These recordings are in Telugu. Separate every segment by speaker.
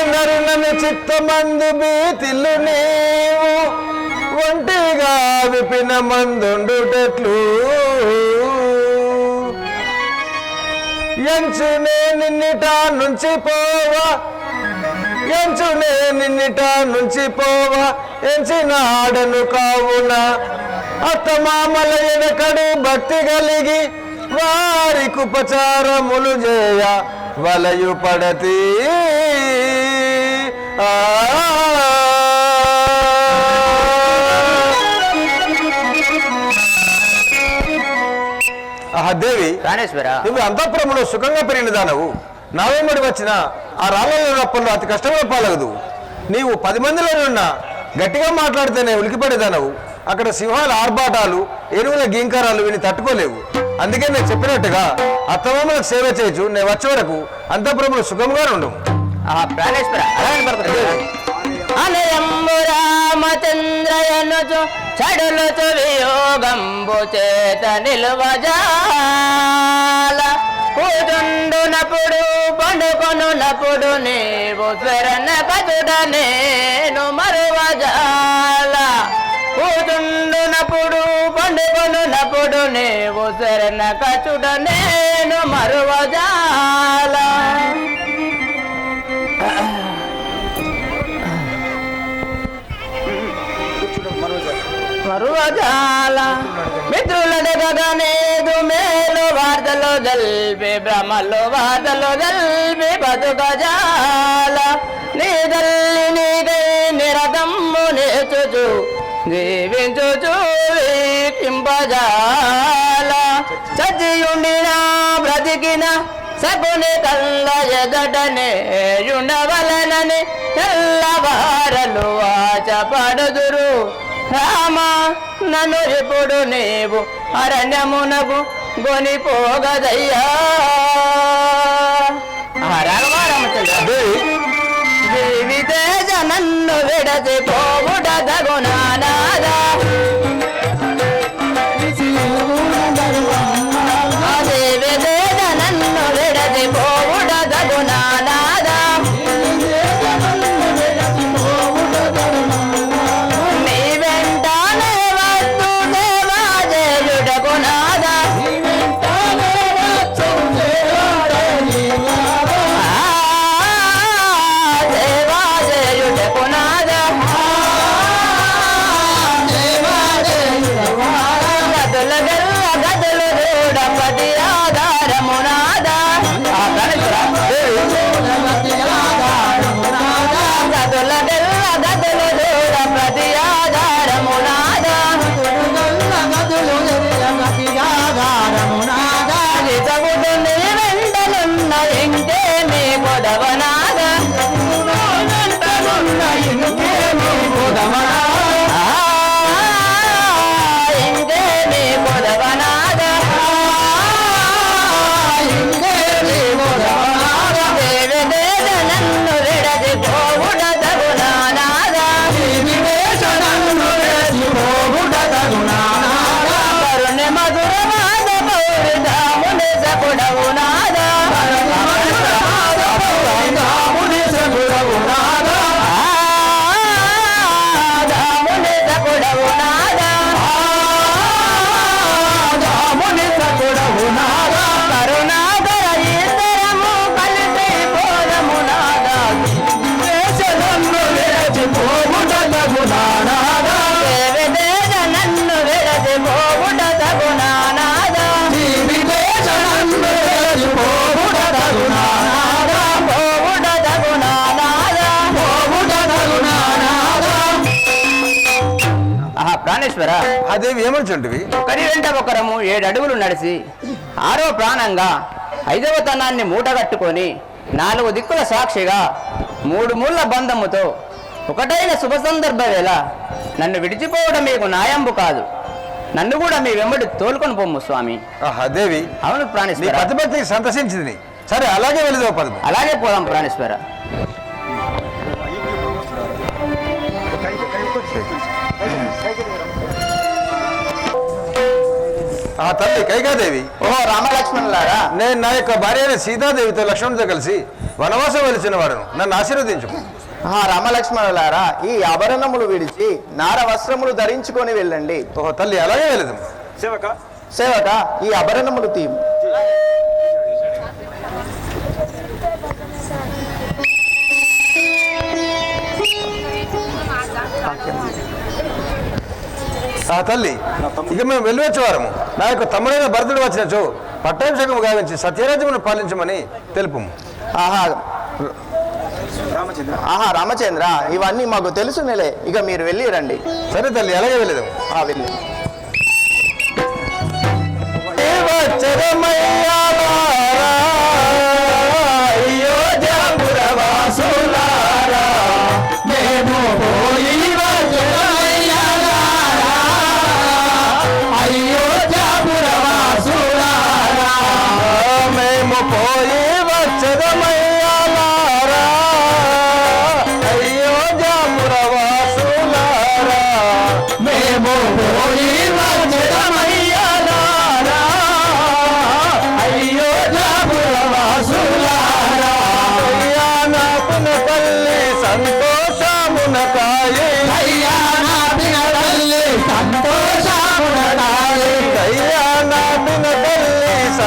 Speaker 1: ఎందరు నన్ను చిత్తమందు బీతిల్లు నీవు? ఒంటిగా విపిన మందుండుటెట్లు ఎంచునే నిన్నిట నుంచి పోవా. ఎంచునే నిన్నిట నుంచి పోవా. ఎంచినాడను కావున అత్తమామల ఎనకడు భక్తి కలిగి వారి కుపచారములు చేయ. వలయు పడతి దేవి
Speaker 2: ప్రాణేశ్వర.
Speaker 1: నువ్వు అంతఃపురంలో సుఖంగా పెరిగిన దానవు. నావేమడి వచ్చిన ఆ రాళ్ళలో రప్పల్లో అతి కష్టంగా పాలగదు. నీవు పది మందిలో ఉన్న గట్టిగా మాట్లాడితేనే ఉలికిపడేదానవు అక్కడ సింహాల ఆర్భాటాలు ఏనుగుల గీంకారాలు విని తట్టుకోలేవు. అందుకే నేను చెప్పినట్టుగా అత్తమామలకు సేవ చేయొచ్చు నేను వచ్చే వరకు అంతఃపురంలో సుఖంగా ఉండవు
Speaker 2: ఆ ప్రాణేశ్వర అనయంబు రామచంద్రయనుచు చడులుచు వియోగంబు చేత నిలువజాల. కూచుండునప్పుడు పండుకొనునప్పుడు నీవు స్వరణ కచుడ నేను మరువజాల పండుకొనునప్పుడు నీవు స్వరణ కచుడ నేను మరువజాల మరువజాల మిత్రులడగనేదు మేలు వార్తలు జల్పి భ్రమలు వార్తలు జల్పి బతుకజాల నీ తల్లి నీకై నిరతమ్ము నేర్చుచు జీవించుచు వీక్షింపజాల చచ్చియుండిన బ్రతికిన సకుని కళ్ళ ఎదటనే ఉండవలనని తెల్లవారలు వాచపడుదురు రామ నన్ను ఇప్పుడు నీవు అరణ్యమునకు గొనిపోగదయ్యా ఆ రాఘవ రామచంద్ర.
Speaker 1: దేవి
Speaker 2: జీవితేజ నన్ను విడచి పోవుట తగునాదా ప్రాణేశ్వర?
Speaker 1: ఆ దేవి ఏమనుచుంటివి?
Speaker 2: ఒకరి వెంట ఒకరము ఏడు అడుగులు నడిచి ఆరో ప్రాణంగా ఐదవ తనాన్ని మూటగట్టుకొని నాలుగు దిక్కుల సాక్షిగా మూడు ముళ్ళ బంధముతో ఒకటైన శుభ సందర్భ వేళ నన్ను విడిచిపోవడం మీకు న్యాయంబు కాదు. నన్ను కూడా మీ వెంబడి తోలుకొని పొమ్ము స్వామి.
Speaker 1: ఆహా దేవి
Speaker 2: అవును ప్రాణేశ్వర.
Speaker 1: సంతసించింది సరే అలాగే వెళుదో పదము.
Speaker 2: అలాగే పోదాం ప్రాణేశ్వర.
Speaker 1: ఆ తల్లి కైకాదేవి.
Speaker 2: ఓ రామలక్ష్మణులారా
Speaker 1: నేను నా యొక్క భార్య అయిన సీతాదేవితో లక్ష్మణ్తో కలిసి వనవాసం వెలిసిన వాడును. నన్ను ఆశీర్వదించు.
Speaker 3: ఆ రామలక్ష్మణులారా ఈ ఆభరణములు విడిచి నార వస్త్రములు ధరించుకొని వెళ్ళండి.
Speaker 1: ఓ తల్లి అలాగే వెళ్ళదు
Speaker 3: సేవక? సేవక ఈ ఆభరణములు తీ
Speaker 1: ఆ తల్లి ఇక మేము వెలువెచ్చేవారము నా యొక్క తమ్ముడైన భరతుడు వచ్చినచో పట్టాభిషేకం గావించి సత్యరాజ్యమును పాలించమని తెలుపు
Speaker 3: ఆహా. ఆహా రామచంద్ర ఇవన్నీ మాకు తెలుసు నెలే ఇక మీరు వెళ్ళి రండి.
Speaker 1: సరే తల్లి అలాగే వెళ్ళదు
Speaker 3: వెళ్ళి.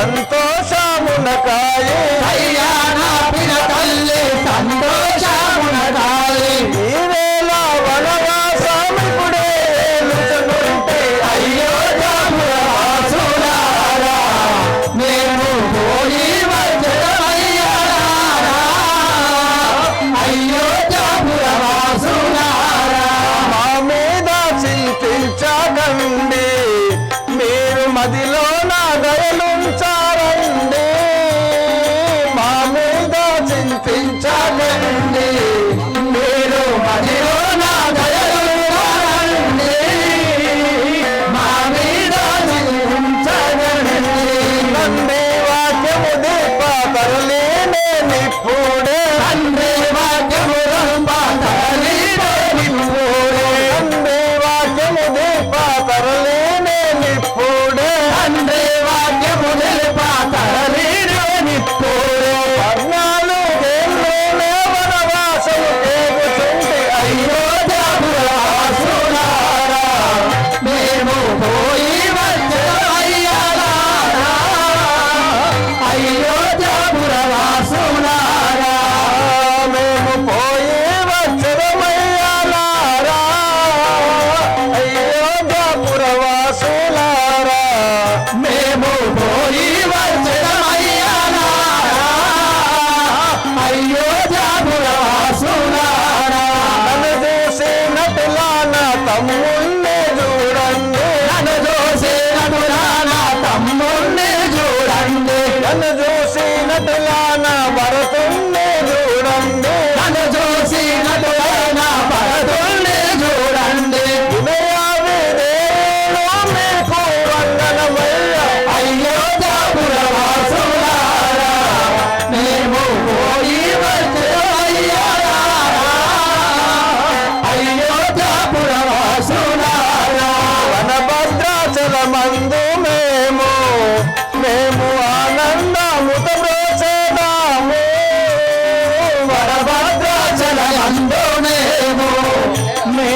Speaker 1: సంతోషమునకాయే. అయ్యా నా పిన తల్లి సంతోషమునకాయే.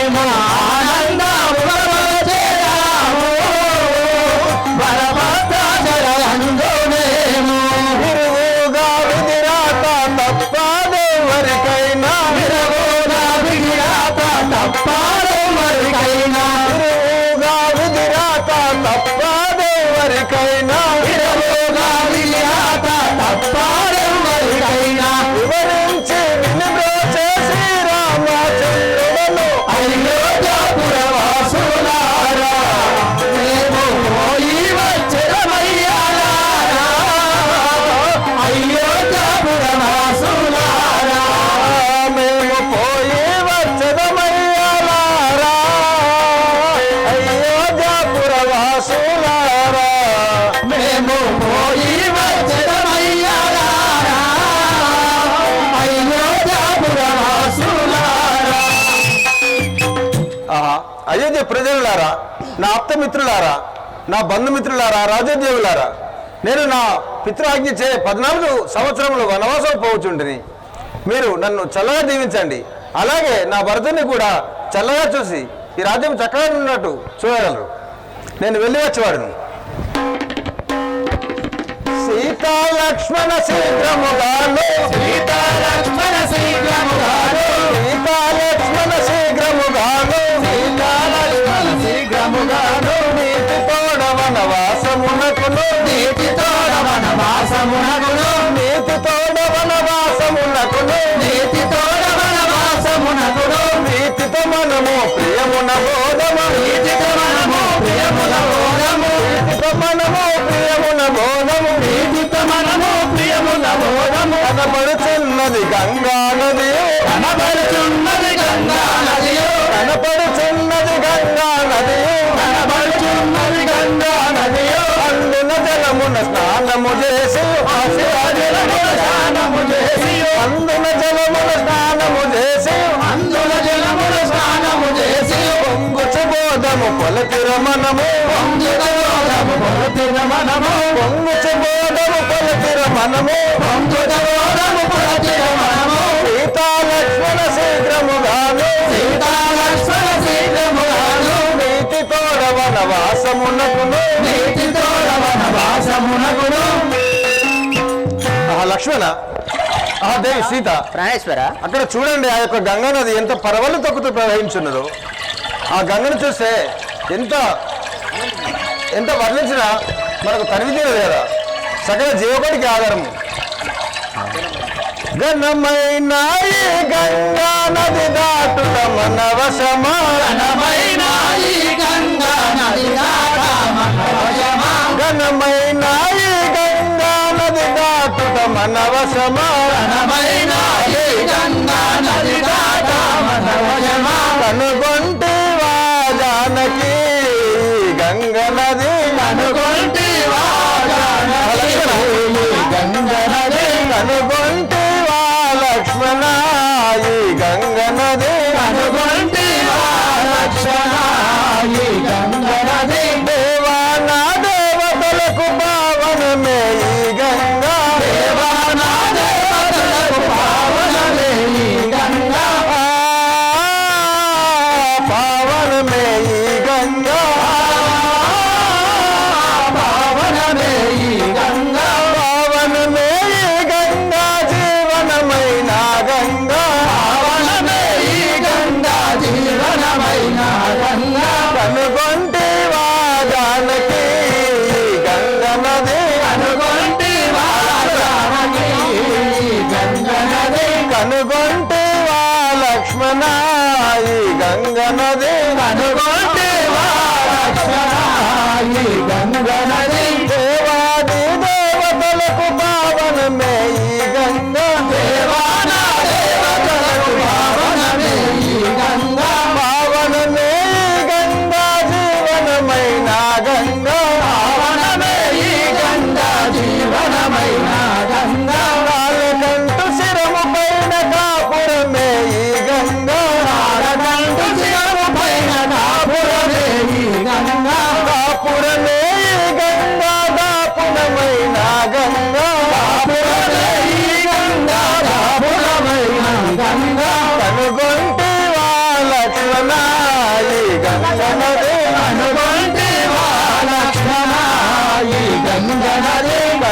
Speaker 1: 见他了啊。అయితే ప్రజలారా నా ఆప్తమిత్రులారా నా బంధుమిత్రులారా రాజోద్యోగులారా నేను నా పితృఆజ్ఞ చే పద్నాలుగు సంవత్సరములు వనవాసం పోవచ్చుంటిని మీరు నన్ను చల్లగా దీవించండి. అలాగే నా భర్తని కూడా చల్లగా చూసి ఈ రాజ్యం చక్కగా ఉన్నట్టు చూడగలరు. నేను వెళ్ళి వచ్చేవాడును. సీతాలక్ష్మణ లక్ష్మణ సీగ్రముగాను తోడవన వాసమునకును. నీతి తోడవన వాసమునకును నీతి తోడవన వాసమునకును నీతితో మనము ప్రియమున బోధము. నీతితో మనము ప్రియమున బోధము. నీతితో మనము ప్రియమున బోధము. నీతితో మనము ప్రియమున బోధము. కనబడుచున్నది గంగా నది స్నానము చేసి అందున జలమున స్నానము చేసి అందున జలమున స్నానము చేసి పొంగుచు బోధము పొలతిర మనము పొంగుచు బోధము పొలతిర మనము పొంగుచు బోధము పొంగుచు సీతా లక్ష్మణ శీఘ్రముగాను సీతా లక్ష్మణ శీఘ్రముగాను. నీతి తోడవన వాసమునకును. నీతి తోడవన వాసమునకును. ఆ లక్ష్మణ. ఆ దేవి సీత.
Speaker 2: ప్రాణేశ్వర?
Speaker 1: అక్కడ చూడండి ఆ యొక్క గంగా నది ఎంత పరవలు తొక్కుతూ ప్రవహించున్నదో. ఆ గంగను చూస్తే ఎంత ఎంత వర్ణించినా మనకు తనివి తీరదు కదా. సకల జీవకోటికి ఆధారం. ఘనమైన ఈ గంగా నది దాటుట మన వశమా ఘనమైన ఈ గంగా నది మన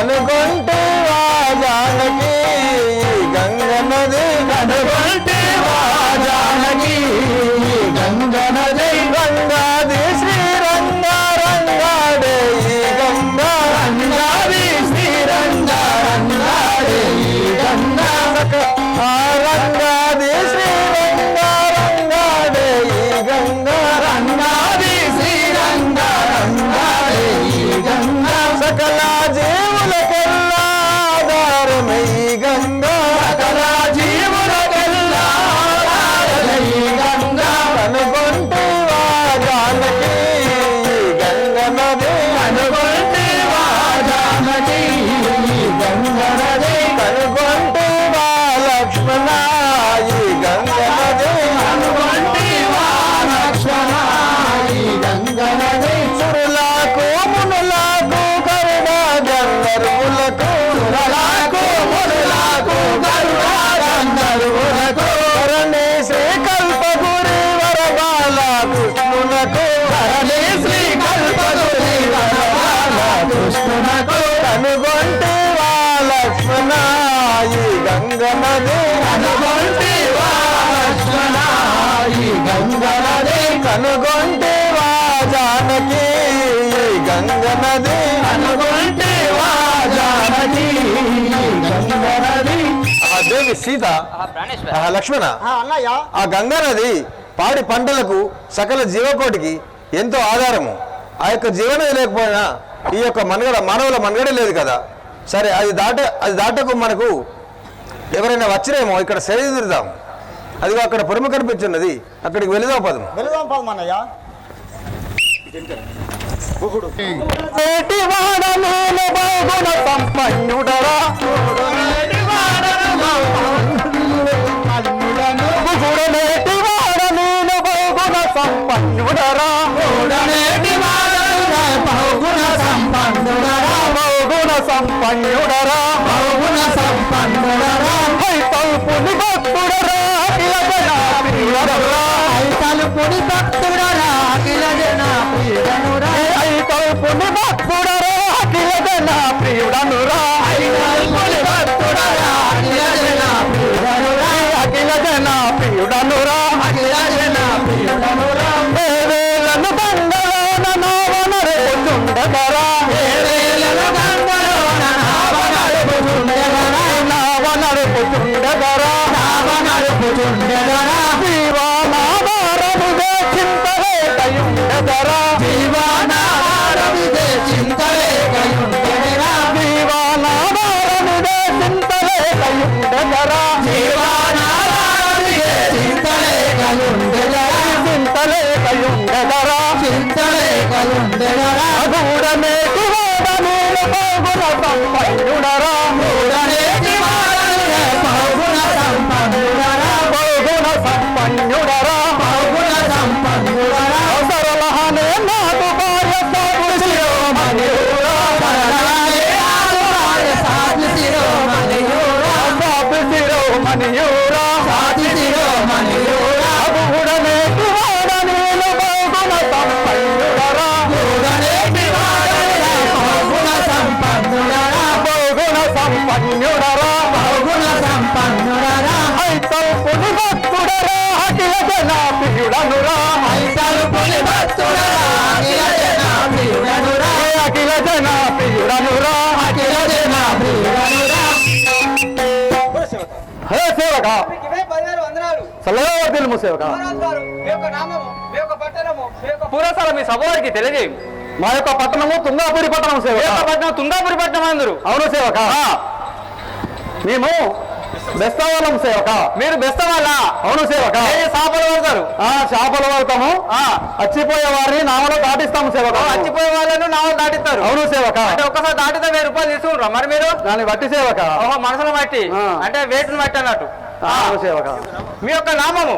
Speaker 1: నది ఈ గంగ నది
Speaker 4: కనుగొంటివా లక్ష్మణ ఈ గంగా నది
Speaker 5: కనుగొంటేవా జానకి ఈ గంగ నది
Speaker 4: కనుగొంటివా జానకి ఈ గంగా నది
Speaker 5: ఆ దేవి సీత లక్ష్మణ.
Speaker 3: అన్నయ్య.
Speaker 5: ఆ గంగా నది పాడి పంటలకు సకల జీవకోటికి ఎంతో ఆధారము. ఆ యొక్క జీవనది లేకపోయినా ఈ యొక్క మనుగడ మానవుల మనుగడ లేదు కదా. సరే అది దాట అది దాటకు మనకు ఎవరైనా వచ్చిరేమో ఇక్కడ సరిదిద్దాం అదిగో అక్కడ పొరుమ కనిపించున్నది. అక్కడికి వెళుదాం పదము
Speaker 3: వెళదాం
Speaker 5: సంపన్నుడరా? నేను బాగున సంపన్నుడరా?
Speaker 4: సంపన్నుడరా. బహుగుణ సంపన్నుడరా?
Speaker 5: తలుపుని భక్తుడరా
Speaker 4: తలుపుని భక్తుడరా అఖిల జన ప్రియనురా
Speaker 5: తలుపుని భక్తుడరా అఖిల జన ప్రియుడనురా
Speaker 4: తలుపుని భక్తుడరా అఖిల జన ప్రియనురా
Speaker 5: అఖిల జన ప్రియుడనురా
Speaker 4: అఖిల జన నడుపుచుండెదరా
Speaker 5: జీవానాధారముగా చింతలేకయుండగరా
Speaker 4: జీవనాహారమిదే
Speaker 5: అఖిల జనాభియుడనురా
Speaker 4: తలుపుని భక్తుడరా అఖిల జన ప్రియుడనురా
Speaker 5: అఖిల జనాభియుడనురా
Speaker 4: అఖిల జన ప్రియుడనురా
Speaker 5: హే సేవక. సలహావర్తిల్ము సేవక
Speaker 6: గారు మీ యొక్క
Speaker 7: సభవారికి తెలియజేయం.
Speaker 5: మా యొక్క పట్టణము తుంగాపురి పట్టణం సేవక.
Speaker 7: పట్నం తుంగాపురి పట్నం అందరు.
Speaker 5: అవును సేవక. మేము బెస్తవాళ్ళం సేవక.
Speaker 7: మీరు బెస్త వాళ్ళ
Speaker 5: అవును సేవక.
Speaker 7: సాపలు పడతారు
Speaker 5: ఆ చేపలు పడతాము అచ్చిపోయే వారిని నామలో దాటిస్తాము సేవక.
Speaker 7: చచ్చిపోయే వాళ్ళను నావ దాటిస్తారు.
Speaker 5: అవును సేవక.
Speaker 7: అంటే ఒక్కసారి దాటితే వెయ్యి రూపాయలు తీసుకుంటారా మరి మీరు?
Speaker 5: దాన్ని బట్టి సేవక.
Speaker 7: ఓహో మనసును బట్టి. అంటే వేటును బట్టి అన్నట్టు.
Speaker 5: సేవక.
Speaker 7: మీ యొక్క నామము?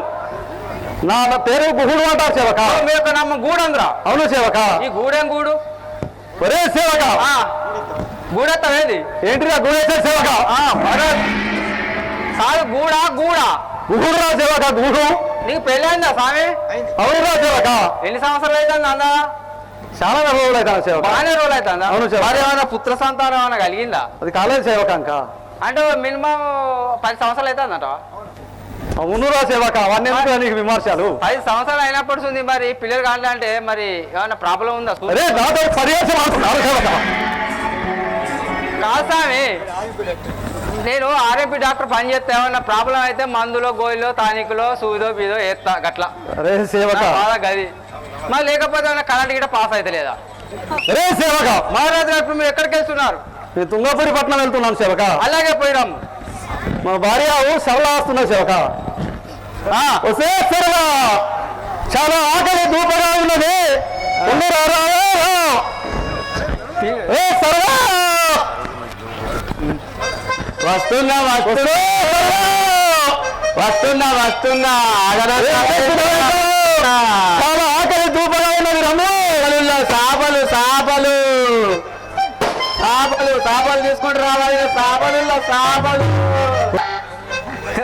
Speaker 5: నా పేరు గుహుడు అంటారు సేవక.
Speaker 7: మీ యొక్క నామం గూడంద్రా?
Speaker 5: అవును సేవక.
Speaker 7: ఈ గూడేం గూడు?
Speaker 5: ఒరే సేవక.
Speaker 7: ఆ, గూడెత్తవేది?
Speaker 5: ఏంటిరా గూడేసే సేవక?
Speaker 7: ఆ, భరత్. కాదు గూడా గూడా.
Speaker 5: గుహుడురా సేవక గుహుడు
Speaker 7: నీకు పెళ్ళైందా స్వామి?
Speaker 5: అవునురా సేవక
Speaker 7: ఎన్ని సంవత్సరాలు అవుతుంది అందా
Speaker 5: చాలా రోజులు అవుతాను సేవక.
Speaker 7: బాగానే రోజులు అవుతుందా
Speaker 5: అవును సార్.
Speaker 7: మరి ఏమైనా పుత్ర సంతానం ఏమైనా కలిగిందా?
Speaker 5: అది కాలేదు సేవక ఇంకా.
Speaker 7: అంటే మినిమం పది సంవత్సరాలు అవుతుందట
Speaker 5: అవునురా సేవక అవన్నీ నీకు విమర్శలు?
Speaker 7: పది సంవత్సరాలు అయినప్పుడు ఉంది మరి పిల్లలు కావాలంటే మరి ఏమైనా ప్రాబ్లం ఉందా.
Speaker 5: అరే నాతో ఆడుతున్నారు సేవక
Speaker 7: కాదు స్వామి. నేను ఆర్ఎంపీ డాక్టర్ పని చేస్తే ఏమన్నా ప్రాబ్లం అయితే మందులో గోయిలో తానికులో సూదో బీదో ఎత్తా గట్లా.
Speaker 5: సేవక.
Speaker 7: బాధ గది. మరి లేకపోతే ఏమైనా కరెంట్ గిట్ట పాస్ అయితే లేదా?
Speaker 5: అరే సేవక.
Speaker 7: మహారాజు గారు మీరు ఎక్కడికి వెళ్తున్నారు?
Speaker 5: నేను తుంగపురి పట్నం వెళ్తున్నాను సేవక.
Speaker 7: అలాగే పోయినాము
Speaker 5: మా భార్య సరళ వస్తున్నా సేవక. వస్తే చాలా ఆకలి దూపగా ఉన్నది. రా, రా, రా. ఏ
Speaker 7: వస్తున్నా వస్తున్నా. వస్తున్నా వస్తున్నా.
Speaker 5: చాలా ఆకలి దూపగా ఉన్నది రమ్ము
Speaker 7: చేపలు చేపలు చేపలు చేపలు తీసుకుంటూ రావాలి. చేపలు చేపలు